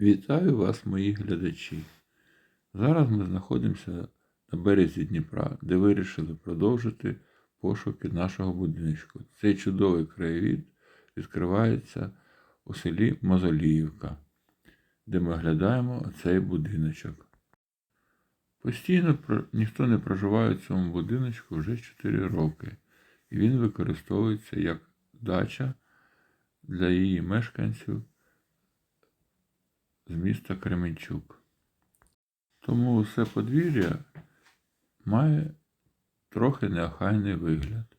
Вітаю вас, мої глядачі. Зараз ми знаходимося на березі Дніпра, де вирішили продовжити пошуки нашого будиночку. Цей чудовий краєвід відкривається у селі Мозоліївка, де ми оглядаємо цей будиночок. Постійно ніхто не проживає в цьому будиночку вже 4 роки, і він використовується як дача для її мешканців з міста Кременчук. Тому все подвір'я має трохи неохайний вигляд.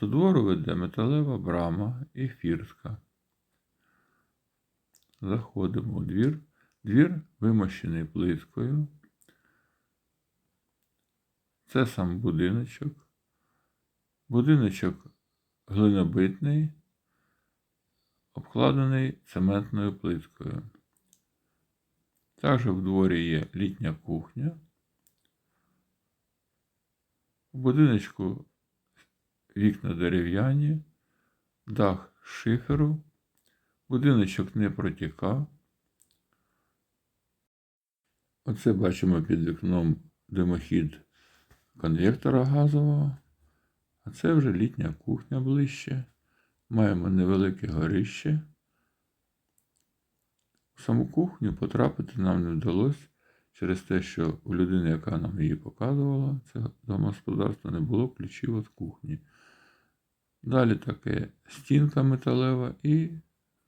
До двору веде металева брама і фіртка. Заходимо у двір. Двір вимощений плиткою. Це сам будиночок. Будиночок глинобитний, обкладений цементною плиткою. Також в дворі є літня кухня. У будиночку вікна дерев'яні, дах шиферу, будиночок не протікав. Оце бачимо під вікном димохід конвектора газового. А це вже літня кухня ближче. Маємо невелике горище. В саму кухню потрапити нам не вдалося через те, що у людини, яка нам її показувала, це домогосподарство, не було ключів від кухні. Далі таке стінка металева і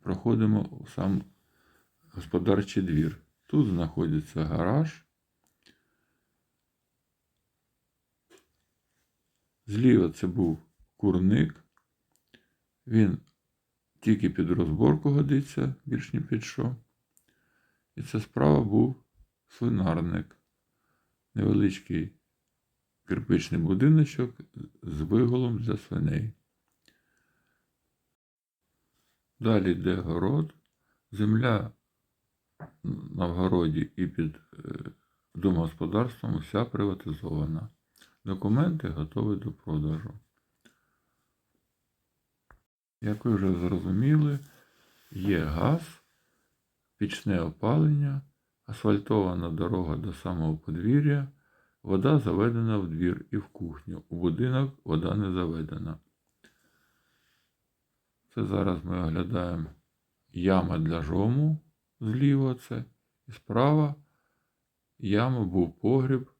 проходимо у сам господарчий двір. Тут знаходиться гараж. Зліва це був курник. Він тільки під розборку годиться, більш ні під що. І це справа був свинарник. Невеличкий кирпичний будиночок з виголом для свиней. Далі йде город. Земля на вгороді і під е, домогосподарством уся приватизована. Документи готові до продажу. Як ви вже зрозуміли, є газ, пічне опалення, асфальтована дорога до самого подвір'я, вода заведена в двір і в кухню. У будинок вода не заведена. Це зараз ми оглядаємо яма для жому зліва це. І справа яма був погріб,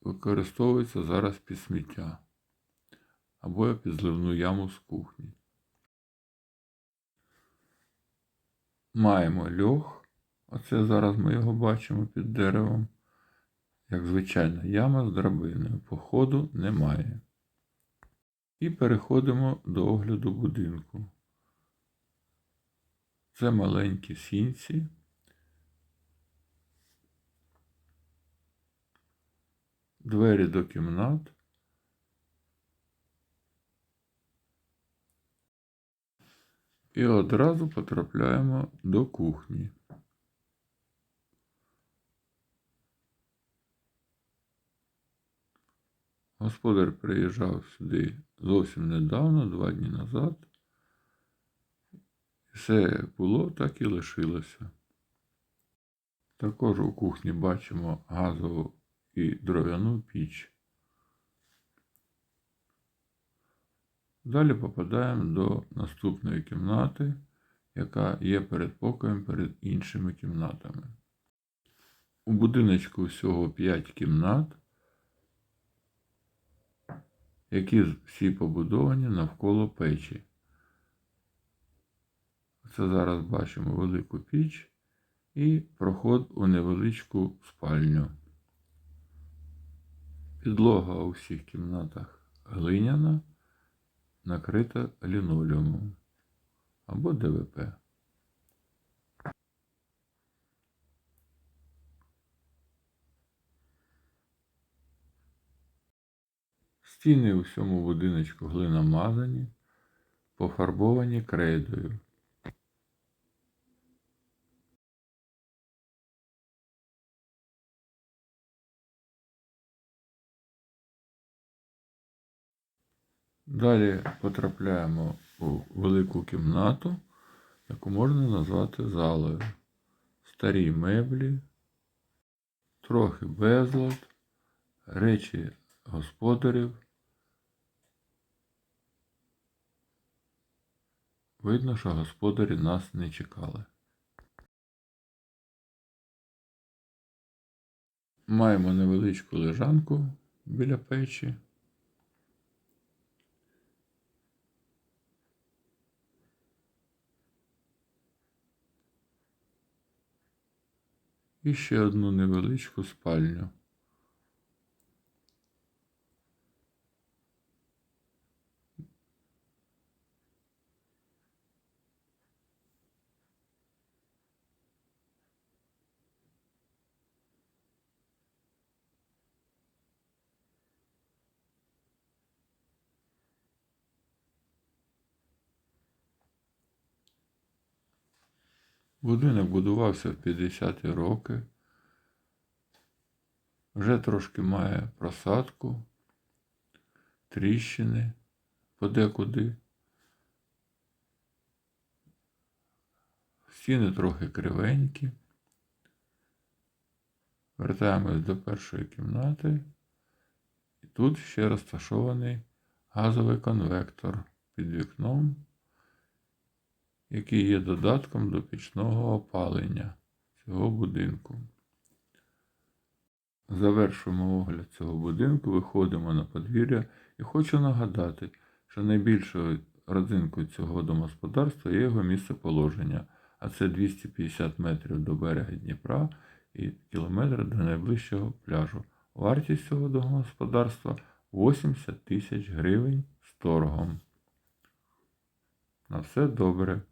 використовується зараз під сміття або під зливну яму з кухні. Маємо льох. Оце зараз ми його бачимо під деревом. Як звичайна яма з драбиною. Походу немає. І переходимо до огляду будинку. Це маленькі сінці. Двері до кімнат. І одразу потрапляємо до кухні. Господар приїжджав сюди зовсім недавно, два дні назад. Все було, так і лишилося. Також у кухні бачимо газову і дров'яну піч. Далі попадаємо до наступної кімнати, яка є передпокоєм перед іншими кімнатами. У будиночку всього 5 кімнат, які всі побудовані навколо печі. Це зараз бачимо велику піч і проход у невеличку спальню. Підлога у всіх кімнатах глиняна, накрита лінолеумом або ДВП. Стіни у всьому будиночку глиномазані, пофарбовані крейдою. Далі потрапляємо у велику кімнату, яку можна назвати залою. старі меблі, трохи безлад, речі господарів. Видно, що господарі нас не чекали. Маємо невеличку лежанку біля печі. І ще одну невеличку спальню. Будинок будувався в 50-ті роки. Вже трошки має просадку, тріщини подекуди. Стіни трохи кривенькі. Вертаємось до першої кімнати. І тут ще розташований газовий конвектор під вікном, який є додатком до пічного опалення цього будинку. Завершуємо огляд цього будинку, виходимо на подвір'я і хочу нагадати, що найбільшою родзинкою цього домогосподарства є його місцеположення, а це 250 метрів до берега Дніпра і кілометр до найближчого пляжу. Вартість цього домогосподарства 80 тисяч гривень з торгом. На все добре.